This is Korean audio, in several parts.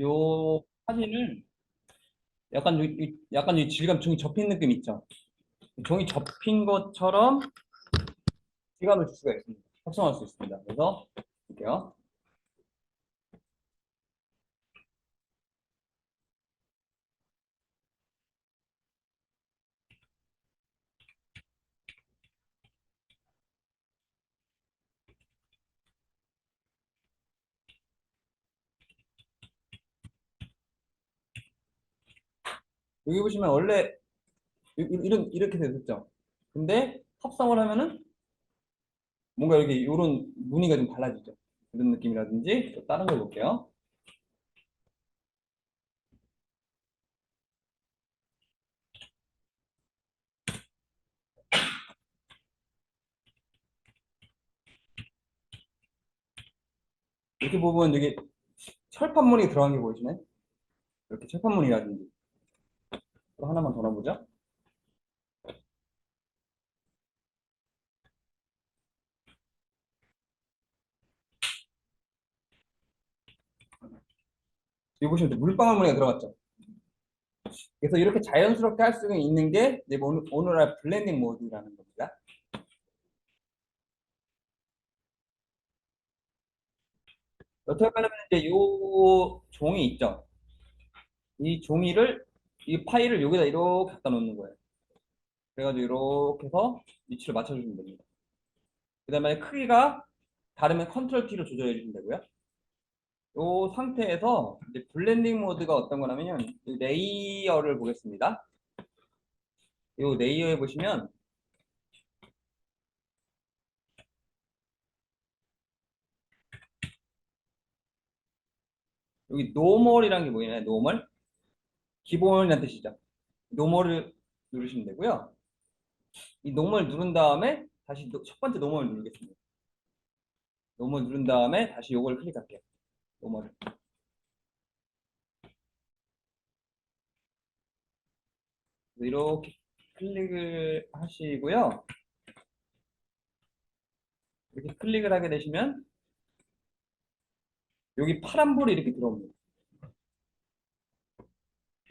요 사진을 약간 요- 요- 약간 이 질감 종이 접힌 느낌 있죠? 종이 접힌 것처럼 질감을 줄 수가 있습니다. 합성할 수 있습니다. 그래서 볼게요. 여기 보시면 원래 이런 이렇게 됐었죠. 근데 합성을 하면은 뭔가 이렇게 이런 무늬가 좀 달라지죠. 이런 느낌이라든지 또 다른 걸 볼게요. 이렇게 보면 여기 철판무늬 들어간 게 보이시나요? 이렇게 철판무늬라든지 또 하나만 더 넣어보죠. 여기 보시면 또 물방울 무늬가 들어갔죠. 그래서 이렇게 자연스럽게 할 수 있는 게 오늘, 오늘날 블렌딩 모드라는 겁니다. 어떻게 하면 이제 요 종이 있죠. 이 종이를 이 파일을 여기다 이렇게 갖다 놓는 거예요. 그래가지고 이렇게 해서 위치를 맞춰주시면 됩니다. 그 다음에 크기가 다르면 컨트롤 T로 조절해 주시면 되고요. 이 상태에서 이제 블렌딩 모드가 어떤 거냐면요. 이 레이어를 보겠습니다. 이 레이어에 보시면 여기 노멀이라는 게 보이나요? 노멀? 기본이라는 뜻이죠. 노멀을 누르시면 되고요. 이 노멀 누른 다음에 다시 노- 첫 번째 노멀 누르겠습니다. 노멀 누른 다음에 다시 요걸 클릭할게요. 노멀을. 이렇게 클릭을 하시고요. 이렇게 클릭을 하게 되시면 여기 파란불이 이렇게 들어옵니다.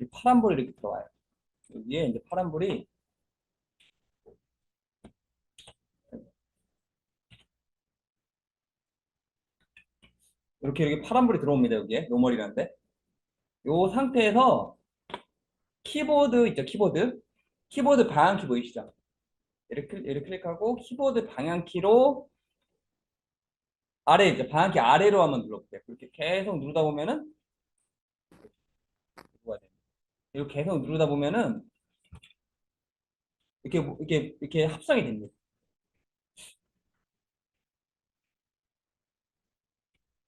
이 파란불이 이렇게 들어와요. 여기에 이제 파란불이 이렇게 이렇게 파란불이 들어옵니다. 여기에 노멀이라는데 이 상태에서 키보드 있죠 키보드 키보드 방향키 보이시죠? 이렇게 이렇게 클릭하고 키보드 방향키로 아래 있죠 방향키 아래로 한번 눌러볼게요. 그렇게 계속 누르다 보면은? 이렇게 계속 누르다 보면은 이렇게 뭐- 이렇게 이렇게 합성이 됩니다.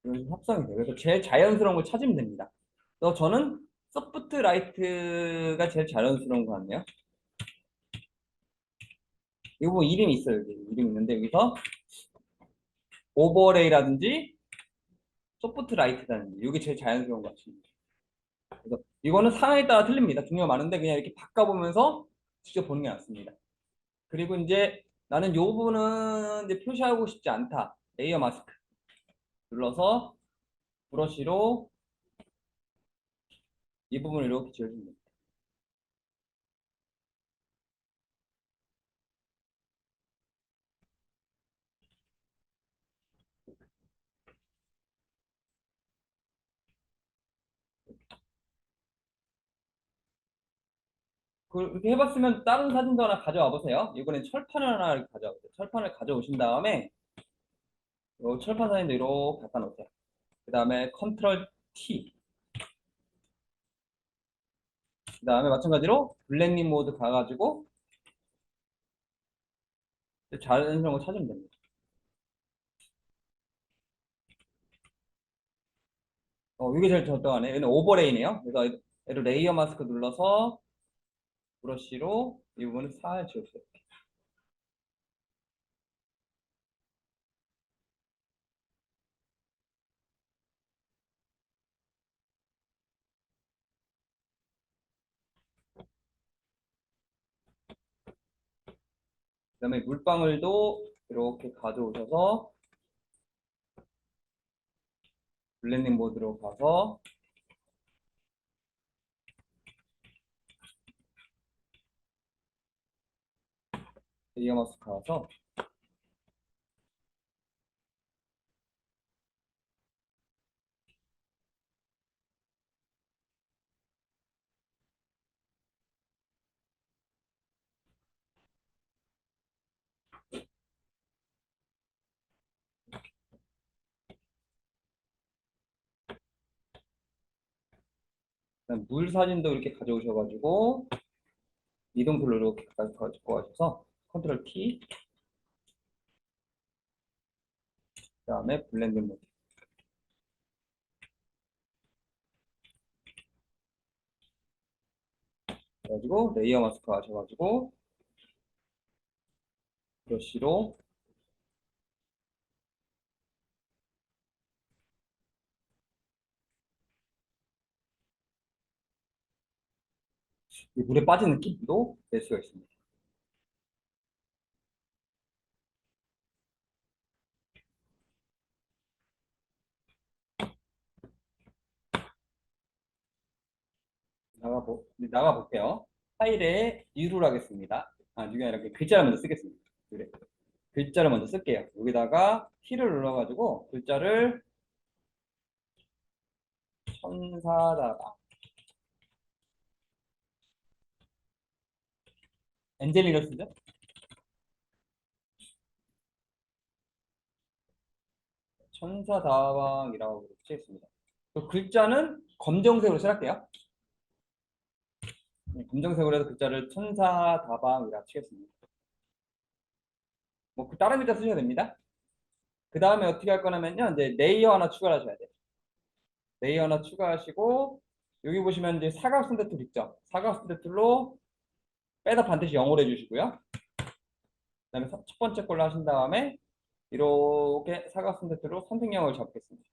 이런 합성이 돼요. 그래서 제일 자연스러운 걸 찾으면 됩니다. 그래서 저는 소프트 라이트가 제일 자연스러운 것 같네요. 이거 뭐 이름이 있어요. 여기 이름 있는데 여기서 오버레이라든지 소프트 라이트라든지 이게 제일 자연스러운 것 같습니다. 그래서 이거는 상황에 따라 틀립니다. 종류가 많은데 그냥 이렇게 바꿔보면서 직접 보는 게 낫습니다. 그리고 이제 나는 이 부분은 이제 표시하고 싶지 않다. 레이어 마스크 눌러서 브러쉬로 이 부분을 이렇게 지워주면 됩니다. 그렇게 해봤으면 다른 사진도 하나 가져와 보세요. 이번엔 철판을 하나 가져와 보세요. 철판을 가져오신 다음에 이 철판 사진도 이렇게 갖다 놓으세요. 그 다음에 컨트롤 T. 그 다음에 마찬가지로 블렌딩 모드 가가지고 자연스러운 거 찾으면 됩니다. 어, 이게 제일 적당하네. 얘는 오버레이네요. 그래서 얘를 레이어 마스크 눌러서 브러쉬로 이 부분을 살 지워주세요. 그 다음에 물방울도 이렇게 가져오셔서 블렌딩 모드로 가서 이어 마우스 가서 물 사진도 이렇게 가져오셔가지고 이동툴로 이렇게 가지고 가셔서 컨트롤 T 그 다음에 블렌드 모드 그래가지고 레이어 마스크 하셔가지고 브러쉬로 이 물에 빠진 느낌도 낼 수가 있습니다. 나가보, 나가볼게요. 파일에 뉴를 하겠습니다. 아, 뉴가 그 글자를 먼저 쓰겠습니다. 그래. 글자를 먼저 쓸게요. 여기다가 T를 눌러가지고 글자를 천사다다. 엔젤리로 쓰죠? 천사다방이라고 치겠습니다. 그 글자는 검정색으로 칠할게요. 네, 검정색으로 해서 글자를 천사다방이라 치겠습니다. 뭐그 다른 글자 쓰셔도 됩니다. 그 다음에 어떻게 할 거냐면요. 이제 레이어 하나 추가하셔야 돼요. 레이어 하나 추가하시고 여기 보시면 이제 사각선 대 툴 있죠. 사각선 대 툴로 빼다 반드시 0으로 해주시고요. 그 다음에 첫 번째 걸로 하신 다음에 이렇게 사각선 대 툴로 선택형을 잡겠습니다.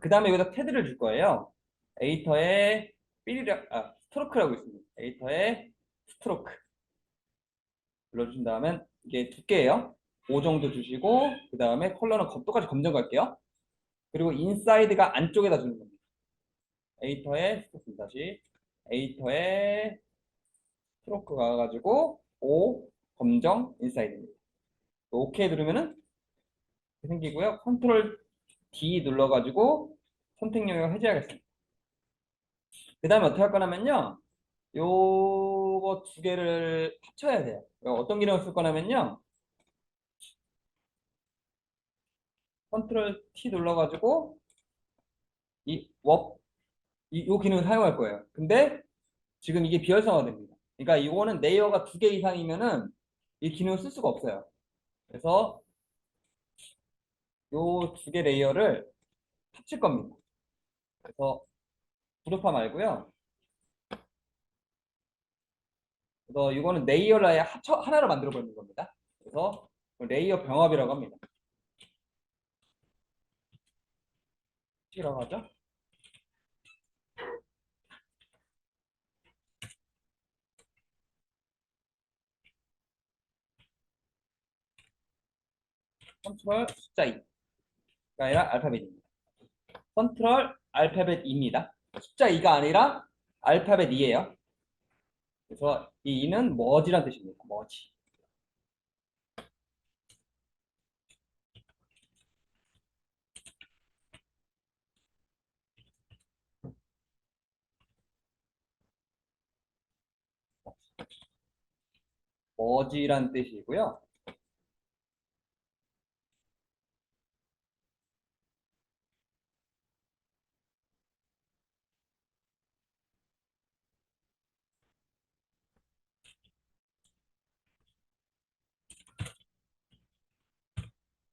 그 다음에 여기다 테드를 줄 거예요. 에이터에 삐리라, 아, 스트로크라고 있습니다. 에이터에 스트로크. 눌러주신 다음에 이게 두께예요. 5 정도 주시고 그 다음에 컬러는 검- 똑같이 검정 갈게요. 그리고 인사이드가 안쪽에다 주는 겁니다. 에이터에 스트로크 다시 에이터에 스트로크 가가지고 5 검정 인사이드입니다. 오케이 누르면은 생기고요. 컨트롤 D 눌러가지고 선택 영역 해제하겠습니다. 그 다음에 어떻게 할 거냐면요. 요거 두 개를 합쳐야 돼요. 어떤 기능을 쓸 거냐면요. 컨트롤 T 눌러가지고 이 워, 이, 요 기능을 사용할 거예요. 근데 지금 이게 비활성화됩니다. 그러니까 이거는 레이어가 두 개 이상이면은 이 기능을 쓸 수가 없어요. 그래서 요 두 개 레이어를 합칠 겁니다. 그래서 그룹화 말고요. 그래서 이거는 레이어를 아예 합쳐 하나로 만들어 버리는 겁니다. 그래서 레이어 병합이라고 합니다. 이라고 하죠. 컨트롤 숫자 2가 아니라 알파벳입니다. 컨트롤 알파벳 2입니다. 숫자 2가 아니라 알파벳 2예요. 그래서 이 2는 머지란 뜻입니다. 머지. 머지란 뜻이고요.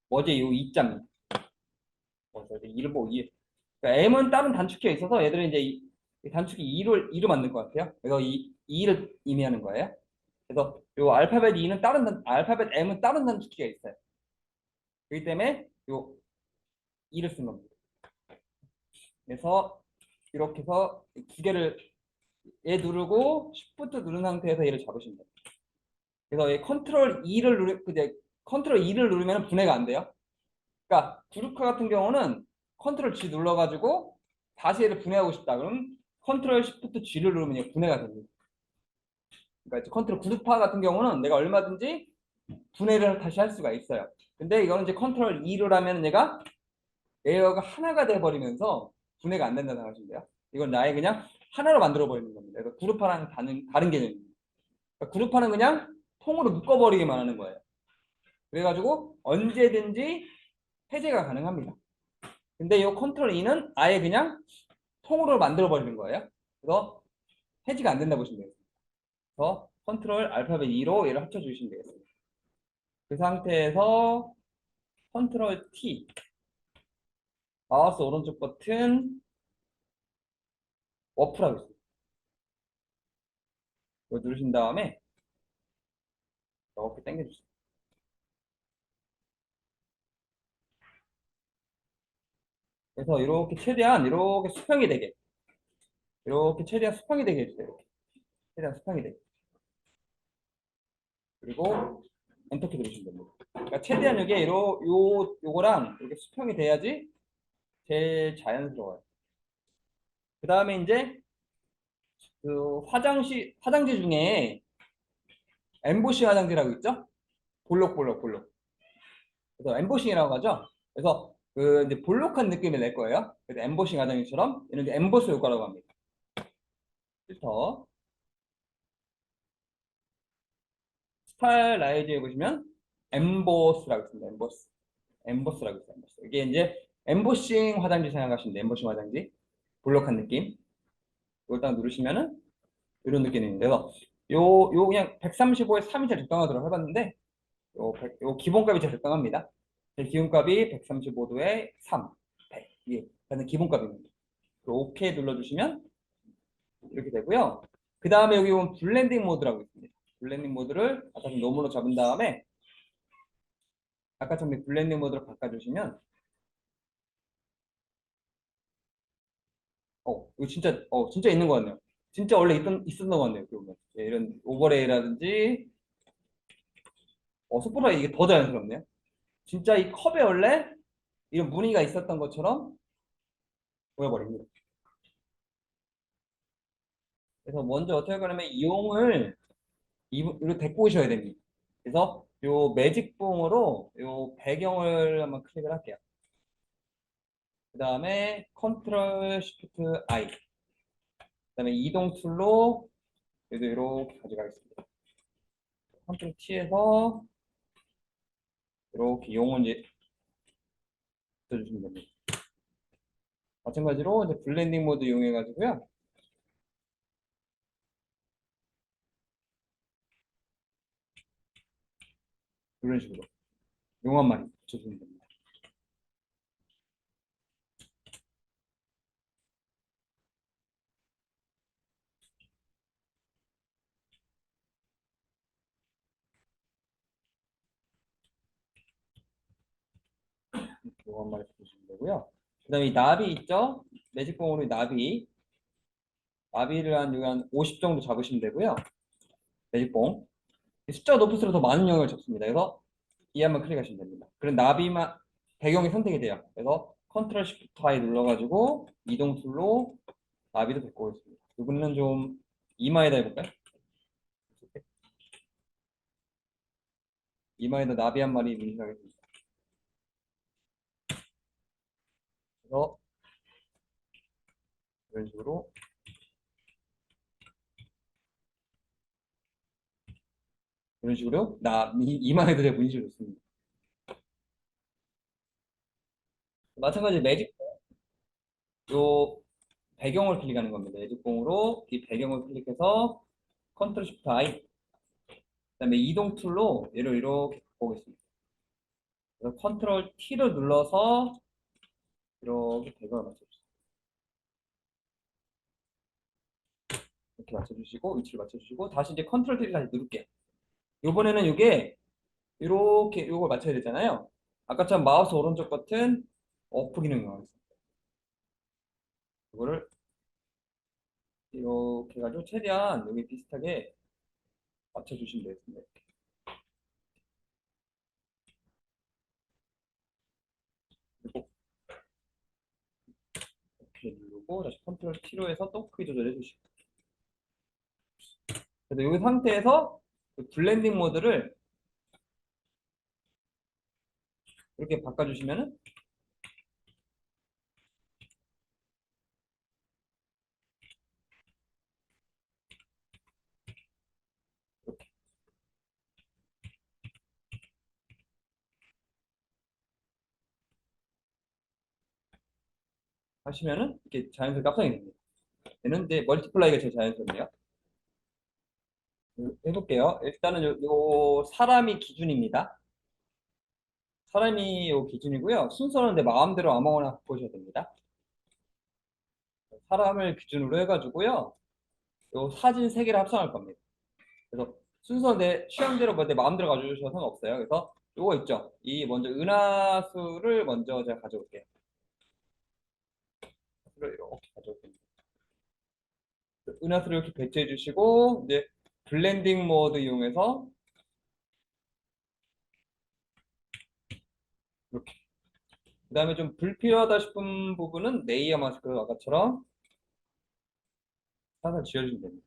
어제 요 2점. 어제 이를 보고 이 그러니까 M은 다른 단축키가 있어서 얘들은 이제 단축키 2를 2로 만든 것 같아요. 그래서 이 2를 의미하는 거예요. 그래서 요 알파벳 2는 다른 단, 알파벳 M은 다른 단축키가 있어요. 그렇기 때문에 요 2를 쓴 겁니다. 그래서 이렇게 해서 두 개를 얘 누르고 Shift 누른 상태에서 얘를 잡으시면 돼요. 그래서 얘 컨트롤 2를 누르 그제 컨트롤 2를 누르면 분해가 안 돼요. 그러니까 구루카 같은 경우는 컨트롤 G 눌러가지고 다시 얘를 분해하고 싶다. 그럼 컨트롤 Shift G를 누르면 얘 분해가 됩니다. 그러니까 컨트롤 구두파 같은 경우는 내가 얼마든지 분해를 다시 할 수가 있어요. 근데 이거는 이제 컨트롤 2를 하면 얘가 레이어가 하나가 돼버리면서 분해가 안 생각하시면 돼요. 이건 나의 그냥 하나로 만들어 버리는 겁니다. 그래서 그룹화랑 다른 다른 개념입니다. 그러니까 그룹화는 그냥 통으로 묶어버리기만 하는 거예요. 그래가지고 언제든지 해제가 가능합니다. 근데 이 컨트롤 2는 아예 그냥 통으로 만들어 버리는 거예요. 그래서 해지가 안 된다 보시면 되겠습니다. 그래서 컨트롤 알파벳 2로 얘를 합쳐 주시면 되겠습니다. 그 상태에서 컨트롤 T 마우스 오른쪽 버튼 워프라고 있습니다. 이거 누르신 다음에 이렇게 당겨주세요. 그래서 이렇게 최대한 이렇게 수평이 되게 이렇게 최대한 수평이 되게 해주세요. 이렇게. 최대한 수평이 되게. 그리고 엔터키 누르시면 됩니다. 그러니까 최대한 이게 요, 요, 요거랑 이렇게 수평이 돼야지 제일 자연스러워요. 그 다음에 이제 그 화장실, 화장지 중에 엠보싱 화장지라고 있죠? 볼록 볼록 볼록. 그래서 엠보싱이라고 하죠. 그래서 그 이제 볼록한 느낌을 낼 거예요. 그래서 엠보싱 화장지처럼 이런 게 엠보스 효과라고 합니다. 필터 스타일 라이즈에 보시면 엠보스라고 있습니다. 엠보스. 엠보스라고 있어요. 엠보스. 이게 이제 엠보싱 화장지 생각하시면 돼요. 엠보싱 화장지. 볼록한 느낌. 이걸 딱 누르시면은 이런 그래서 요, 요 그냥 135에 3이 제일 적당하도록 해봤는데 요, 100, 요 기본값이 제일 적당합니다. 제 기본값이 135도에 3, 100. 이게 저는 기본값입니다. 그 OK 눌러주시면 이렇게 되고요. 그 다음에 여기 보면 블렌딩 모드라고 있습니다. 블렌딩 모드를 아까 좀 노무로 잡은 다음에 아까처럼 블렌딩 모드로 바꿔주시면 어, 이거 진짜, 어, 진짜 있는 것 같네요. 진짜 원래 있던, 있었던 것 같네요. 그러면. 예, 이런 오버레이라든지, 어, 속보다 이게 더 자연스럽네요. 진짜 이 컵에 원래 이런 무늬가 있었던 것처럼 보여버립니다. 그래서 먼저 어떻게 하냐면 이용을 이로 데리고 오셔야 됩니다. 그래서 요 매직봉으로 요 배경을 한번 클릭을 할게요. 그 다음에 컨트롤 시프트 I 그 다음에 이동 툴로 얘도 이렇게 가져가겠습니다. 컨트롤 T에서 이렇게 용은 이제 써주시면 됩니다. 마찬가지로 이제 블렌딩 모드 이용해 가지고요. 이런 식으로 용한 마리 붙여주면 됩니다. 요거 한 마리 보시면 되고요. 그 다음에 이 나비 있죠? 매직봉으로 이 나비. 나비를 한, 여기 한50 정도 잡으시면 되고요. 매직봉. 숫자가 높을수록 더 많은 영역을 잡습니다. 그래서 이 한번 클릭하시면 됩니다. 그럼 나비만, 배경이 선택이 돼요. 그래서 컨트롤 시프트 I 눌러가지고 이동 툴로 나비도 데리고 오겠습니다. 이분은 좀 이마에다 해볼까요? 이마에다 나비 한 마리 문신하겠습니다. 그래서 이런 식으로 이런 식으로 나 이- 이마에도 제가 문신을 줬습니다. 마찬가지 매직 요 배경을 클릭하는 겁니다. 매직봉으로 이 배경을 클릭해서 컨트롤 시프트 I 그다음에 이동 툴로 얘를 이렇게 보겠습니다. 그래서 컨트롤 T를 눌러서 이렇게 배경을 맞춰주세요. 이렇게 맞춰주시고 위치를 맞춰주시고 다시 이제 컨트롤 T를 다시 누를게요. 이번에는 이게 이렇게 이걸 맞춰야 되잖아요. 아까처럼 마우스 오른쪽 버튼 오프 기능이 나와있습니다. 이거를 이렇게 해가지고 최대한 여기 비슷하게 맞춰주시면 되겠습니다. 이렇게. 그리고 누르고 다시 컨트롤 T로 해서 또 크기 조절해 주시고. 그래서 이 상태에서 그 블렌딩 모드를 이렇게 바꿔주시면은 하시면은 이렇게 자연스럽게 합성이 됩니다. 이제 멀티플라이가 제일 자연스럽네요. 해볼게요. 일단은 요, 요 사람이 기준입니다. 사람이 요 기준이고요. 순서는 내 마음대로 아무거나 바꾸셔야 됩니다. 사람을 기준으로 해가지고요. 요 사진 세 개를 합성할 겁니다. 그래서 순서 내 취향대로 뭐 내 마음대로 가져주셔도 상관없어요. 그래서 요거 있죠. 이 먼저 은하수를 먼저 제가 가져올게요. 은하수를 이렇게 가져올게요. 은하수를 이렇게 배치해 주시고 이제 블렌딩 모드 이용해서 이렇게 그 다음에 좀 불필요하다 싶은 부분은 레이어 마스크 아까처럼 살살 지워주면 됩니다.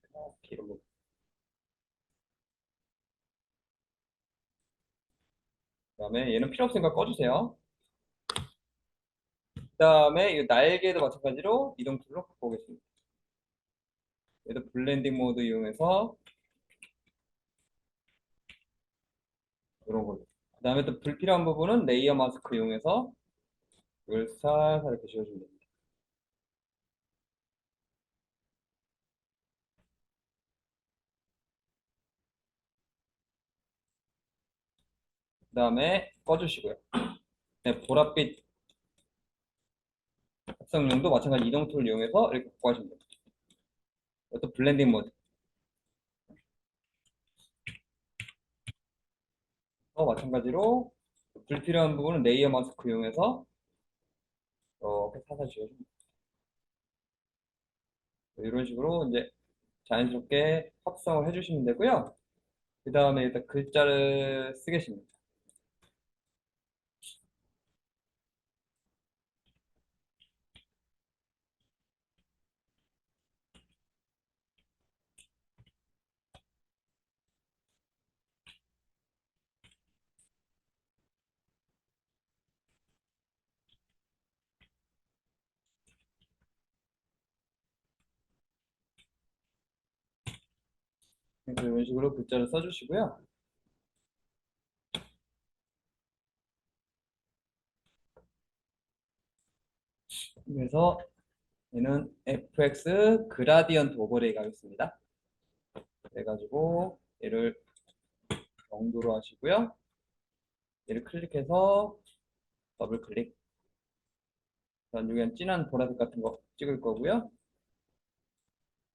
그 다음에 얘는 필요 없으니까 꺼주세요. 그 다음에 이 날개도 마찬가지로 이동 툴로 바꿔보겠습니다. 얘도 블렌딩 모드 이용해서 이런 걸로. 그 다음에 또 불필요한 부분은 레이어 마스크 이용해서 이걸 살살 이렇게 지워주면 됩니다. 그 다음에 꺼주시고요. 네, 보랏빛 합성용도 마찬가지 이동 툴을 이용해서 이렇게 바꿔주시면 됩니다. 이것도 블렌딩 모드. 또 마찬가지로 불필요한 부분은 레이어 마스크 이용해서 이렇게 살살 지워줍니다. 이런 식으로 이제 자연스럽게 합성을 해주시면 되고요. 그 다음에 일단 글자를 쓰겠습니다. 그래서 이런 식으로 글자를 써주시고요. 그래서 얘는 fx 그라디언트 오버레이 가겠습니다. 그래가지고 얘를 0도로 하시고요. 얘를 클릭해서 더블 클릭. 전 여기는 진한 보라색 같은 거 찍을 거고요.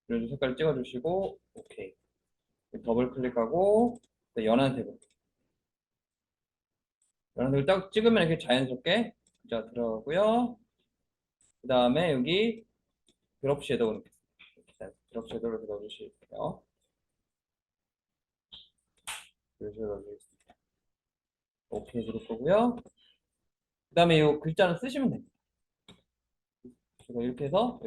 이런 색깔 찍어주시고 오케이. 더블 클릭하고 연한 색으로 연한 색을 딱 찍으면 이렇게 자연스럽게 글자 들어가고요. 그 다음에 여기 드롭 섀도우 드롭 섀도우를 넣어주실게요. 이렇게 넣어주겠습니다. 오케이 누를 거고요. 그 다음에 이 글자는 쓰시면 됩니다. 그래서 이렇게 해서